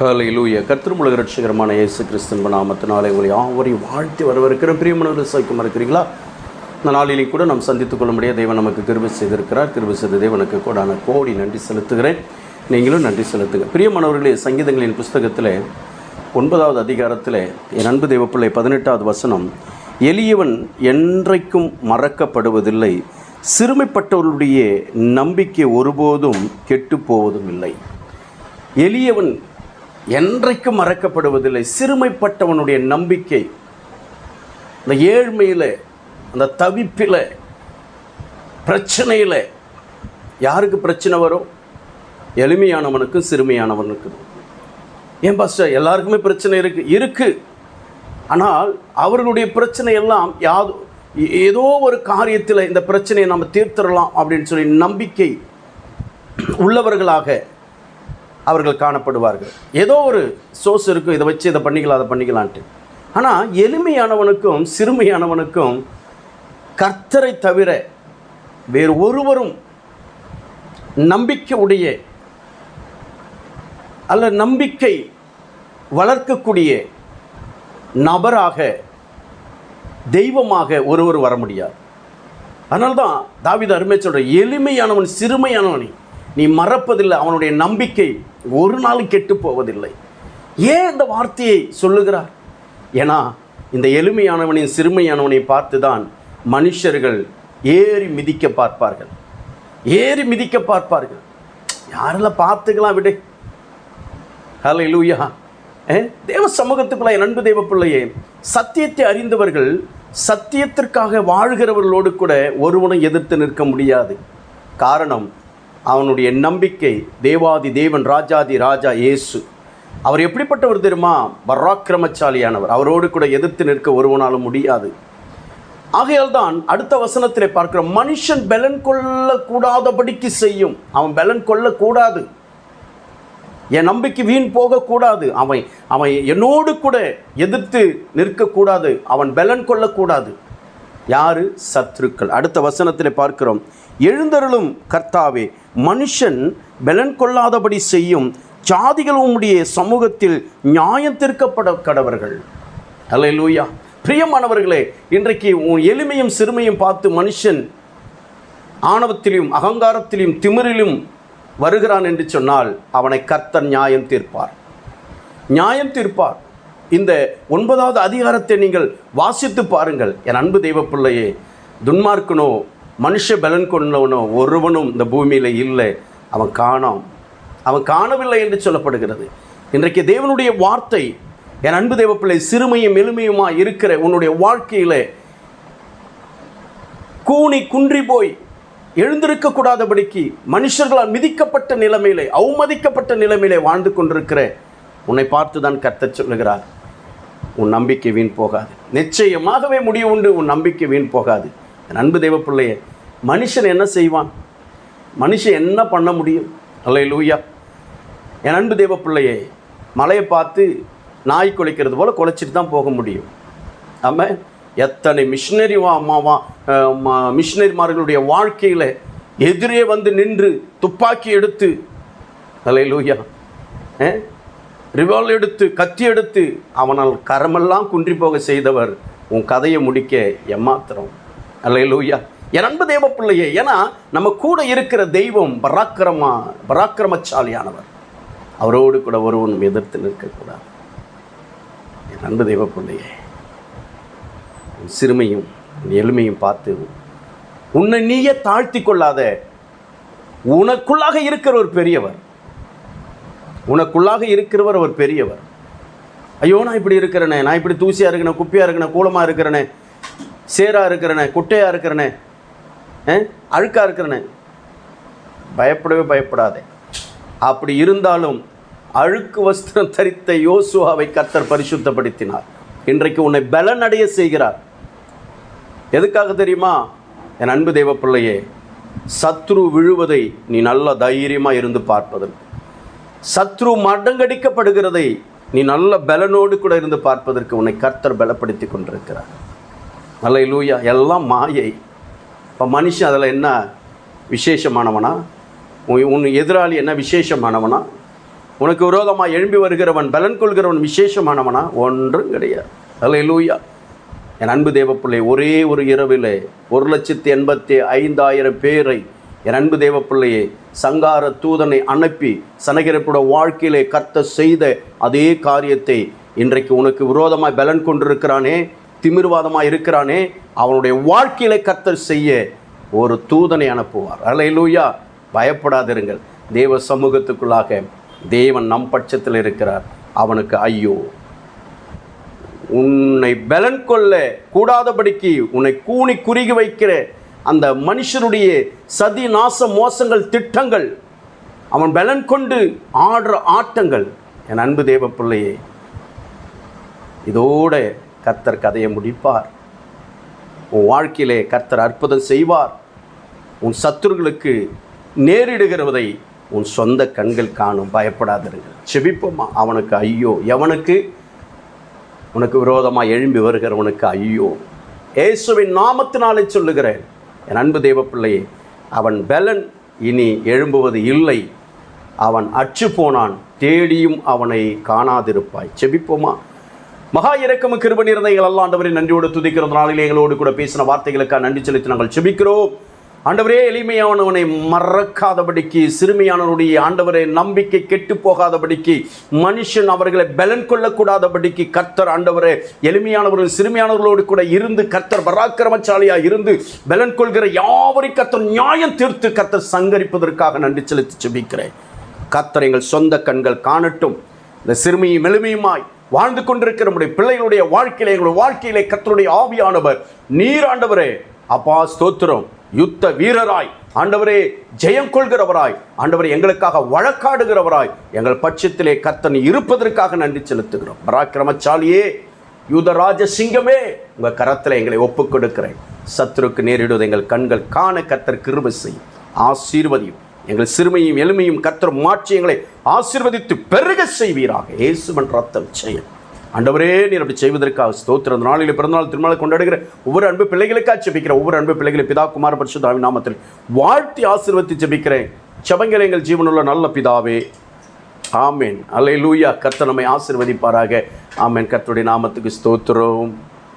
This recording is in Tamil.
ஹலை லூய கத்திரமுலக ரட்சகரமான இயேசு கிறிஸ்தன் நாமத்தினாலே உங்களை யாவரையும் வாழ்த்தி வரவிருக்கிற பிரியமனவர்கள் சைக்கம் இருக்கிறீங்களா இந்த நாளிலே கூட நாம் சந்தித்துக் கொள்ள முடியாத தேவன் நமக்கு கிருபி செய்திருக்கிறார். கிருபி செய்த தேவனுக்கு கூட நான் கோடி நன்றி செலுத்துகிறேன். நீங்களும் நன்றி செலுத்துங்க. பிரியமானவர்களே சங்கீதங்களின் புஸ்தகத்தில் ஒன்பதாவது அதிகாரத்தில் என் அன்பு தேவப்பிள்ளை பதினெட்டாவது வசனம் எளியவன் என்றைக்கும் மறக்கப்படுவதில்லை. சிறுமைப்பட்டவர்களுடைய நம்பிக்கை ஒருபோதும் கெட்டுப் போவதும் இல்லை. எளியவன் என்றைக்கும் மறக்கப்படுவதில்லை. சிறுமைப்பட்டவனுடைய நம்பிக்கை. அந்த ஏழ்மையில் அந்த தவிப்பில் பிரச்சனையில் யாருக்கு பிரச்சனை வரும்? எளிமையானவனுக்கும் சிறுமையானவனுக்கும். ஏன் பாஸ்டர் எல்லாருக்குமே பிரச்சனை இருக்குது இருக்குது ஆனால் அவர்களுடைய பிரச்சனை எல்லாம் யாது ஏதோ ஒரு காரியத்தில் இந்த பிரச்சனையை நம்ம தீர்த்திடலாம் அப்படின்னு சொல்லி நம்பிக்கை உள்ளவர்களாக அவர்கள் காணப்படுவார்கள். ஏதோ ஒரு சோர்ஸ் இருக்கும் இதை வச்சு இதை பண்ணிக்கலாம் அதை பண்ணிக்கலான்ட்டு. ஆனால் எளிமையானவனுக்கும் சிறுமையானவனுக்கும் கர்த்தரை தவிர வேறு ஒருவரும் நம்பிக்கை உடைய அல்ல நம்பிக்கை வளர்க்கக்கூடிய நபராக தெய்வமாக ஒருவர் வர முடியாது. அதனால்தான் தாவித அருமை சொல்கிற எளிமையானவன் சிறுமையானவனை. நீ மறப்பதில்லை அவனுடைய நம்பிக்கை ஒரு நாளும் கெட்டு போவதில்லை ஏன் இந்த வார்த்தையை சொல்லுகிறார்? ஏன்னா இந்த எளிமையானவனின் சிறுமையானவனை பார்த்து தான் மனுஷர்கள் ஏறி மிதிக்க பார்ப்பார்கள். ஏறி மிதிக்க பார்ப்பார்கள். யாரெல்லாம் பார்த்துக்கலாம் விடு. ஹலோ லூயா தேவ சமூகத்துக்குள்ள என் அன்பு தேவ பிள்ளையே சத்தியத்தை அறிந்தவர்கள் சத்தியத்திற்காக வாழ்கிறவர்களோடு கூட ஒருவனும் எதிர்த்து நிற்க முடியாது. காரணம் அவனுடைய நம்பிக்கை தேவாதி தேவன் ராஜாதி ராஜா இயேசு. அவர் எப்படிப்பட்டவர் தெரியுமா? பராக்கிரமச்சாலியானவர் அவரோடு கூட எதிர்த்து நிற்க ஒருவனாலும் முடியாது. ஆகையால் தான் அடுத்த வசனத்திலே பார்க்கிற மனுஷன் பலன் கொள்ளக்கூடாதபடிக்கு செய்யும். அவன் பலன் கொள்ளக்கூடாது. என் நம்பிக்கை வீண் போகக்கூடாது. அவன் அவன் என்னோடு கூட எதிர்த்து நிற்கக்கூடாது. அவன் பலன் கொள்ளக்கூடாது. யாரு? சத்ருக்கள் அடுத்த வசனத்தில் பார்க்கிறோம். எழுந்தருளும் கர்த்தாவே மனுஷன் பலன் கொள்ளாதபடி செய்யும் ஜாதிகள் உம்முடைய சமூகத்தில் நியாயம் தீர்க்கப்பட கடவர்கள். அல்ல லூயா பிரியமானவர்களே இன்றைக்கு உன் எளிமையும் சிறுமையும் பார்த்து மனுஷன் ஆணவத்திலும் அகங்காரத்திலும் திமிரிலும் வருகிறான் என்று சொன்னால் அவனை கர்த்தர் நியாயம் தீர்ப்பார். நியாயம் தீர்ப்பார். இந்த ஒன்பதாவது அதிகாரத்தை நீங்கள் வாசித்து பாருங்கள். என் அன்பு தெய்வ பிள்ளையே துன்மார்க்கனோ மனுஷ பலன் கொண்டவனோ ஒருவனும் இந்த பூமியில் இல்லை. அவன் காணாம். அவன் காணவில்லை என்று சொல்லப்படுகிறது. இன்றைக்கு தேவனுடைய வார்த்தை என் அன்பு தெய்வ பிள்ளை சிறுமையும் எளிமையுமா இருக்கிற உன்னுடைய வாழ்க்கையில் கூனி குன்றி போய் எழுந்திருக்கக்கூடாதபடிக்கு மனுஷர்களால் மிதிக்கப்பட்ட நிலைமையிலே அவமதிக்கப்பட்ட நிலைமையிலே வாழ்ந்து கொண்டிருக்கிற உன்னை பார்த்து தான் கத்த சொல்லுகிறார். உன் நம்பிக்கை வீண் போகாது. நிச்சயமாகவே முடிவு உண்டு உன் நம்பிக்கை வீண் போகாது. என் அன்பு தெய்வ மனுஷன் என்ன செய்வான்? மனுஷன் என்ன பண்ண முடியும்? அல்ல லூயா என் அன்பு தெய்வ மலையை பார்த்து நாய் குலைக்கிறது போல் குலைச்சிட்டு தான் போக முடியும். நம்ம எத்தனை மிஷினரி அம்மாவா மிஷினரிமார்களுடைய வாழ்க்கையில் எதிரே வந்து நின்று துப்பாக்கி எடுத்து அலை லூயா ரிவால்வ் எடுத்து கத்தி எடுத்து அவனால் கரமெல்லாம் குன்றி போக செய்தவர் உன் கதையை முடிக்க எம்மாத்திரம் அல்ல லூயா என் அன்பு தேவ பிள்ளையே ஏன்னா நம்ம கூட இருக்கிற தெய்வம் பராக்கிரமா பராக்கிரமச்சாலியானவர் அவரோடு கூட ஒருவனும் எதிர்த்து நிற்கக்கூடாது. என் அன்பு தெய்வ பிள்ளையே உன் சிறுமையும் உன் எளிமையும் பார்த்து உன்னை நீயே தாழ்த்தி கொள்ளாத உனக்குள்ளாக இருக்கிற ஒரு பெரியவர் உனக்குள்ளாக இருக்கிறவர் அவர் பெரியவர். ஐயோ நான் இப்படி இருக்கிறனே நான் இப்படி தூசியாக இருக்கிறேன் குப்பியாக இருக்கிறேன் கூலமாக இருக்கிறேனே சேராக இருக்கிறனே குட்டையாக இருக்கிறனே அழுக்காக இருக்கிறனே. பயப்படவே பயப்படாதே. அப்படி இருந்தாலும் அழுக்கு வஸ்திரம் தரித்த யோசுவாவை கத்தர் பரிசுத்தப்படுத்தினார். இன்றைக்கு உன்னை பலனடைய அடைய செய்கிறார். எதுக்காக தெரியுமா? என் அன்பு தெய்வ பிள்ளையே சத்ரு விழுவதை நீ நல்ல தைரியமாக இருந்து பார்ப்பதற்கு. சத்ரு மடங்கடிக்கப்படுகிறதை நீ நல்ல பலனோடு கூட இருந்து பார்ப்பதற்கு உன்னை கர்த்தர் பலப்படுத்தி கொண்டிருக்கிறார். நல்ல லூயா எல்லாம் மாயை. இப்போ மனுஷன் அதில் என்ன விசேஷமானவனா? உன் உன் எதிராளி என்ன விசேஷமானவனா? உனக்கு விரோதமாக எழும்பி வருகிறவன் பலன் கொள்கிறவன் விசேஷமானவனா? ஒன்றும் கிடையாது. அல்ல லூயா என் அன்பு தேவப்பிள்ளை ஒரே ஒரு இரவிலே ஒரு லட்சத்தி எண்பத்தி ஐந்தாயிரம் பேரை என் அன்பு தேவப்பிள்ளையே சங்கார தூதனை அனுப்பி சனகிரப்புட வாழ்க்கையிலே கர்த்த செய்த அதே காரியத்தை இன்றைக்கு உனக்கு விரோதமாய் பலன் கொண்டிருக்கிறானே திமிர்வாதமாக இருக்கிறானே அவனுடைய வாழ்க்கையிலே கர்த்தர் செய்ய ஒரு தூதனை அனுப்புவார். அலையிலூயா பயப்படாதிருங்கள். தேவ சமூகத்துக்குள்ளாக தேவன் நம் பட்சத்தில் இருக்கிறார். அவனுக்கு ஐயோ உன்னை பலன் கொள்ள கூடாதபடிக்கு உன்னை கூனி குறுகி வைக்கிற அந்த மனுஷருடைய சதி நாச மோசங்கள் திட்டங்கள் அவன் பலன் கொண்டு ஆடுற ஆட்டங்கள். என் அன்பு தேவ பிள்ளையே இதோட கர்த்தர் கதையை முடிப்பார். உன் வாழ்க்கையிலே கர்த்தர் அற்புதம் செய்வார். உன் சத்துருகளுக்கு நேரிடுகிறதை உன் சொந்த கண்கள் காணும். பயப்படாதிருங்கள். செபிப்போமா? அவனுக்கு ஐயோ. எவனுக்கு? உனக்கு விரோதமாக எழும்பி வருகிறவனுக்கு ஐயோ. இயேசுவின் நாமத்தினாலே சொல்லுகிறேன். என் அன்பு தேவ அவன் பலன் இனி எழும்புவது இல்லை. அவன் அச்சு போனான் தேடியும் அவனை காணாதிருப்பாய். செபிப்போமா? மகா இறக்கம கிருப நிறைந்தங்கள் எங்கள் அல்லாண்டவரை நன்றியோடு துதிக்கிற நாளிலே எங்களோடு கூட பேசின வார்த்தைகளுக்காக நன்றி செலுத்தி நாங்கள் செபிக்கிறோம். ஆண்டவரே எளிமையானவனை மறக்காதபடிக்கு சிறுமியானவருடைய ஆண்டவரை நம்பிக்கை கெட்டு போகாதபடிக்கு மனுஷன் அவர்களை பலன் கொள்ளக்கூடாதபடிக்கு கர்த்தர் ஆண்டவரே எளிமையானவர்கள் சிறுமியானவர்களோடு கூட இருந்து கர்த்தர் பராக்கிரமசாலியாக இருந்து பலன் கொள்கிற யாவரையும் கர்த்தர் நியாயம் தீர்த்து கர்த்தர் சங்கரிப்பதற்காக நன்றி செலுத்தி செபிக்கிறேன் கர்த்தர் எங்கள் சொந்த கண்கள் காணட்டும். இந்த சிறுமியும் எளிமையுமாய் வாழ்ந்து கொண்டிருக்கிற நம்முடைய பிள்ளைகளுடைய வாழ்க்கையில் எங்களுடைய வாழ்க்கையிலே கர்த்தருடைய ஆவியானவர் நீராண்டவரே அப்பா ஸ்தோத்திரம். யுத்த வீரராய். ஆண்டவரே ஜெயம் கொள்கிறவராய். ஆண்டவரே எங்களுக்காக வழக்காடுகிறவராய். எங்கள் பட்சத்திலே கர்த்தன் இருப்பதற்காக நன்றி செலுத்துகிறோம். பராக்கிரமச்சாலியே யூதராஜ சிங்கமே உங்கள் கரத்தில் எங்களை ஒப்புக் கொடுக்கிறேன் சத்துருக்கு நேரிடுவது எங்கள் கண்கள் காண கத்தர் கிருபை செய்யும். ஆசீர்வதியும் எங்கள் சிறுமையும் எளிமையும் கத்தர் மாற்றி எங்களை ஆசீர்வதித்து பெருக செய்வீராக. இயேசுமன் ரத்தம் செய்யும் ஆண்டவரே நீர் அப்படி செய்வதற்காக ஸ்தோத்திர அந்த நாளில் பிறந்தநாள் திருமணம் கொண்டாடுகிற ஒவ்வொரு அன்பு பிள்ளைகளுக்காக ஜெபிக்கிற ஒவ்வொரு அன்பு பிள்ளைகளை பிதா குமார பரிசுத்தாவின் நாமத்தில் வாழ்த்தி ஆசீர்வதித்து ஜெபிக்கிறேன். செபங்கிற எங்கள் ஜீவனுள்ள நல்ல பிதாவே. ஆமேன். அல்லேலூயா. கர்த்தர் நம்மை ஆசிர்வதிப்பாராக. ஆமேன். கர்த்தருடைய நாமத்துக்கு ஸ்தோத்திரம்.